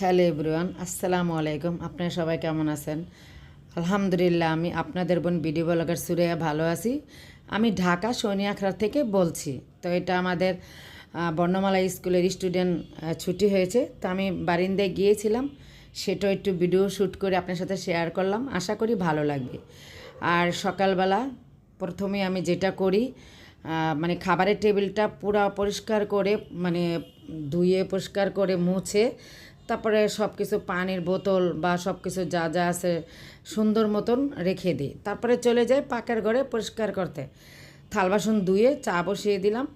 Hello everyone, আসসালামু আলাইকুম। আপনারা সবাই কেমন আছেন? আলহামদুলিল্লাহ, আমি আপনাদের বোন ভিডিও ব্লগার সুরেয়া ভালো আছি। আমি ঢাকা সোনিয়াখড়া থেকে বলছি। তো এটা আমাদের বর্ণমালা স্কুলের স্টুডেন্ট ছুটি হয়েছে। তো আমি বারিন্দায় গিয়েছিলাম। সেটাও একটু ভিডিও শ্যুট করে আপনার সাথে শেয়ার করলাম। আশা করি ভালো লাগবে। আর সকালবেলা প্রথমে আমি যেটা করি মানে খাবারের টেবিলটা পুরো পরিষ্কার করে মানে ধুয়ে পরিষ্কার করে মুছে তারপরে সব কিছু পানির বোতল বা সব কিছু যা যা আছে সুন্দর মতন রেখে দিই। তারপরে চলে যাই পাকের ঘরে পরিষ্কার করতে। থাল বাসন ধুয়ে চা বসিয়ে দিলাম।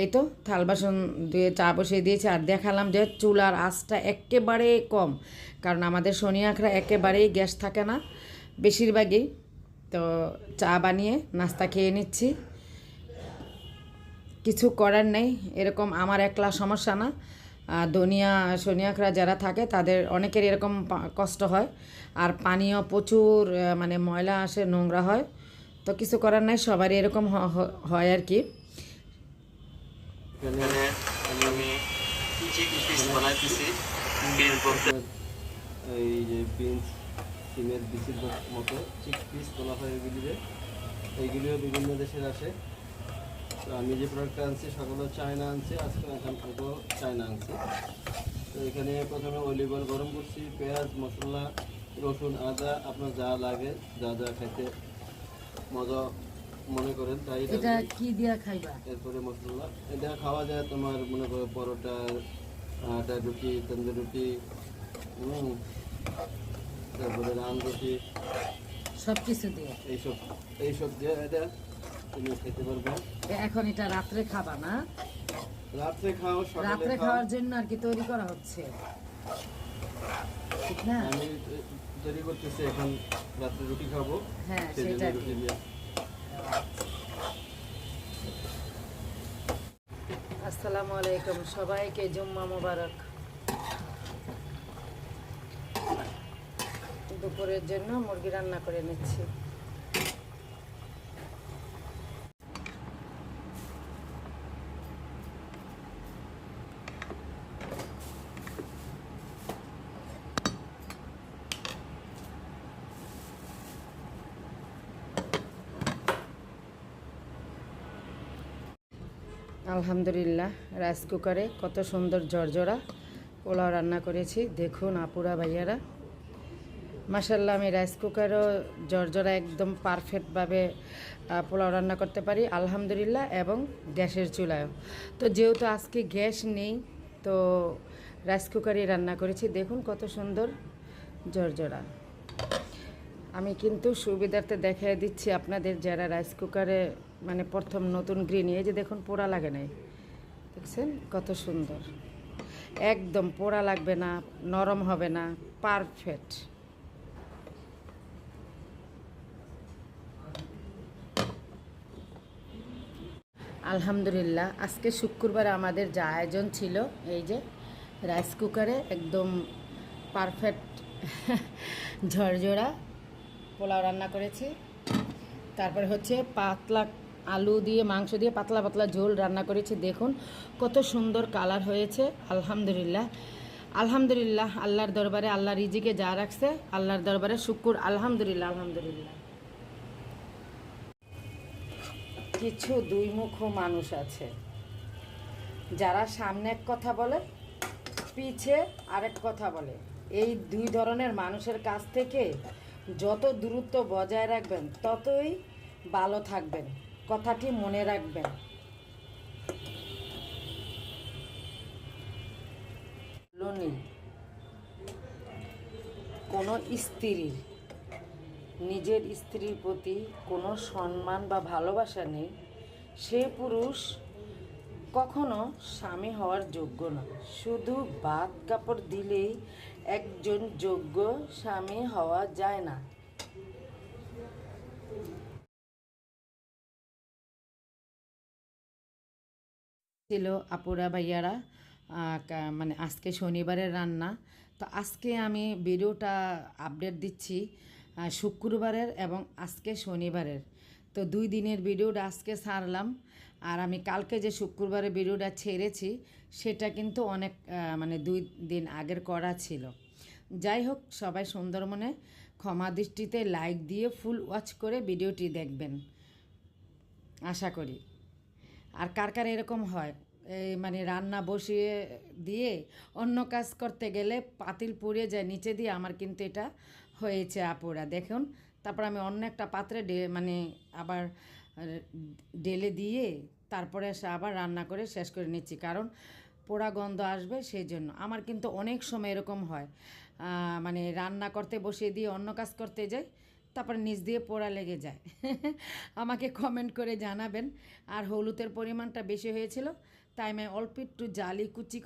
এই তো থাল বাসন ধুয়ে চা বসিয়ে দিয়েছি আর দেখালাম যে চুলার আঁচটা একেবারে কম, কারণ আমাদের শনি আখড়া একেবারেই গ্যাস থাকে না বেশিরভাগই। তো চা বানিয়ে নাস্তা খেয়ে নিচ্ছি। কিছু করার নেই, এরকম আমার একলা সমস্যা না। দুনিয়া সনিয়াকরা যারা থাকে, তাদের অনেকের এরকম কষ্ট হয়। আর পানীয় প্রচুর মানে ময়লা আসে, নোংরা হয়। তো কিছু করার নাই, সবারই এরকম হয় আর কি। এই যে বিনস, সিমের মতো চিক পিস হয় এইগুলিও বিভিন্ন দেশের আসে। তো আমি যে প্রোডাক্টটা আনছি সকালেও চায়না আনছি। আজকে এখন থেকেও চায়না আনছি। তো এখানে প্রথমে অলিভ অয়েল গরম করছি পেঁয়াজ মশলা রসুন আদা আপনার যা লাগে যা যা খেতে মজা মনে করেন তাই এটা কি দিয়া খাইবা? এরপরে মশলা। এটা খাওয়া যায় তোমার মনে করো পরোটা আটা রুটি তন্দুর রুটি হুম। তারপরে রান রুটি। সব কিছু দিয়ে? এইসব এইসব দিয়ে এটা তুমি খেতে পারবে। এখন এটা রাত্রে খাবা না? রাত্রে খাও সকালে খাও। জন্য আর কি তৈরি করা হচ্ছে? ঠিক না? আমি তৈরি করতেছি এখন রাত্রে রুটি খাব। হ্যাঁ সেটা রুটি দিয়ে। আসসালামু আলাইকুম সবাইকে জুম্মা মোবারক। দুপুরের জন্য মুরগি রান্না করে নিচ্ছি। আলহামদুলিল্লাহ, রাইস কুকারে কত সুন্দর জর্জরা পোলাও রান্না করেছি। দেখুন আপুরা ভাইয়ারা মাসাল্লাহ আমি রাইস কুকারও জর্জরা একদম পারফেক্টভাবে পোলাও রান্না করতে পারি, আলহামদুলিল্লাহ, এবং গ্যাসের চুলায়ও। তো যেহেতু আজকে গ্যাস নেই, তো রাইস কুকারে রান্না করেছি। দেখুন কত সুন্দর জর্জরা। আমি কিন্তু সুবিধার্থে দেখিয়ে দিচ্ছি আপনাদের যারা রাইস কুকারে মানে প্রথম নতুন গ্রিন এই যে দেখুন, পোড়া লাগে নাই। দেখছেন? কত সুন্দর। একদম পোড়া লাগবে না, নরম হবে না পারফেক্ট আলহামদুলিল্লাহ, আজকে শুক্রবার আমাদের যা আয়োজন ছিল, এই যে রাইস কুকারে একদম পারফেক্ট ঝরঝরা পোলাও রান্না করেছি। তারপরে হচ্ছে পাতলা আলু দিয়ে, মাংস দিয়ে পাতলা পাতলা ঝোল রান্না করেছি। দেখুন, কত সুন্দর কালার হয়েছে। আলহামদুলিল্লাহ। আলহামদুলিল্লাহ, আল্লাহর দরবারে আল্লাহ রিজিকে যা রাখছে, আল্লাহর দরবারে শুকুর। আলহামদুলিল্লাহ আলহামদুলিল্লাহ। কিছু দুই মুখ মানুষ আছে। যারা সামনে এক কথা বলে, পিছে আরেক কথা বলে। এই দুই ধরনের মানুষের কাছ থেকে যত দূরত্ব বজায় রাখবেন, ততই ভালো থাকবেন। কথাটি মনে রাখবেন। কোনো স্ত্রীর, নিজের স্ত্রীর প্রতি কোনো সম্মান বা ভালোবাসা নেই। সে পুরুষ কখনো স্বামী হওয়ার যোগ্য না শুধু বাদ কাপড় দিলেই একজন যোগ্য স্বামী হওয়া যায় না। ছিল আপুরা, ভাইয়ারা মানে আজকে শনিবারের রান্না। তো আজকে আমি ভিডিওটা আপডেট দিচ্ছি শুক্রবারের এবং আজকে শনিবারের। তো দুই দিনের ভিডিওটা আজকে সারলাম। আর আমি কালকে যে শুক্রবারের ভিডিওটা ছেড়েছি, সেটা কিন্তু অনেক মানে দুই দিন আগের করা ছিল। যাই হোক, সবাই সুন্দর মনে ক্ষমা দৃষ্টিতে লাইক দিয়ে ফুল ওয়াচ করে ভিডিওটি দেখবেন। আশা করি। আর কার কার এরকম হয়? এই মানে রান্না বসিয়ে দিয়ে অন্য কাজ করতে গেলে পাতিল পুড়ে যায়, নিচে দিয়ে। আমার কিন্তু এটা হয়েছে আপুরা, দেখুন। তারপর আমি অন্য একটা পাত্রে মানে আবার ডেলে দিয়ে তারপরে আবার রান্না করে শেষ করে নিচ্ছি। কারণ পোড়া গন্ধ আসবে সেই জন্য। আমার কিন্তু অনেক সময় এরকম হয়। মানে রান্না করতে বসিয়ে দিয়ে, অন্য কাজ করতে যাই তারপর নিচ দিয়ে পোড়া লেগে যায়। আমাকে কমেন্ট করে জানাবেন, আর হলুদের পরিমাণটা বেশি হয়েছিল, তাই আমি অল্প একটু জালি কুচি